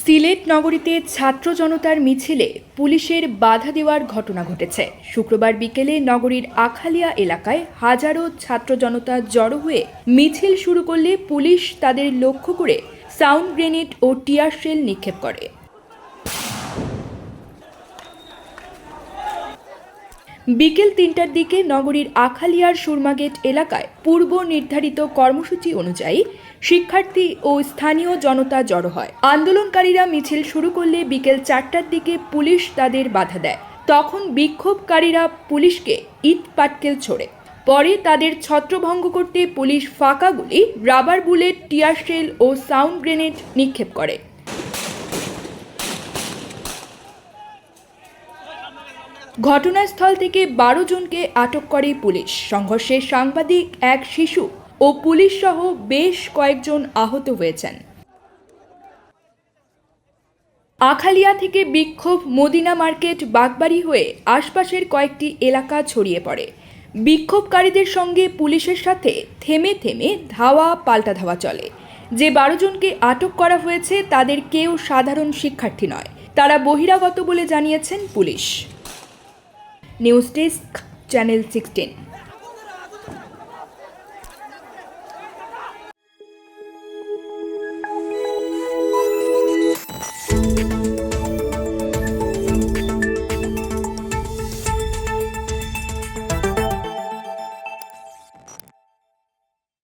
সিলেট নগরীতে ছাত্র জনতার মিছিলে পুলিশের বাধা দেওয়ার ঘটনা ঘটেছে। শুক্রবার বিকেলে নগরীর আখালিয়া এলাকায় হাজারো ছাত্র জনতা জড়ো হয়ে মিছিল শুরু করলে পুলিশ তাদের লক্ষ্য করে সাউন্ড গ্রেনেড ও টিয়ার শেল নিক্ষেপ করে। বিকেল তিনটার দিকে নগরীর আখালিয়ার সুরমাগেট এলাকায় পূর্ব নির্ধারিত কর্মসূচি অনুযায়ী শিক্ষার্থী ও স্থানীয় জনতা জড়ো হয়। আন্দোলনকারীরা মিছিল শুরু করলে বিকেল চারটার দিকে পুলিশ তাদের বাধা দেয়। তখন বিক্ষোভকারীরা পুলিশকে ইট পাটকেল ছোড়ে। পরে তাদের ছত্রভঙ্গ করতে পুলিশ ফাঁকা গুলি, রাবার বুলেট, টিয়ার শেল ও সাউন্ড গ্রেনেড নিক্ষেপ করে। ঘটনাস্থল থেকে বারো জনকে আটক করে পুলিশ। সংঘর্ষে সাংবাদিক, এক শিশু ও পুলিশ সহ বেশ কয়েকজন আহত হয়েছেন। আখালিয়া থেকে বিক্ষোভ মদিনা মার্কেট বাগবাড়ি হয়ে আশপাশের কয়েকটি এলাকা ছড়িয়ে পড়ে। বিক্ষোভকারীদের সঙ্গে পুলিশের সাথে থেমে থেমে ধাওয়া পাল্টা ধাওয়া চলে। যে বারো জনকে আটক করা হয়েছে, তাদের কেউ সাধারণ শিক্ষার্থী নয়। তারা বহিরাগত বলে জানিয়েছেন police. News desk channel sixteen.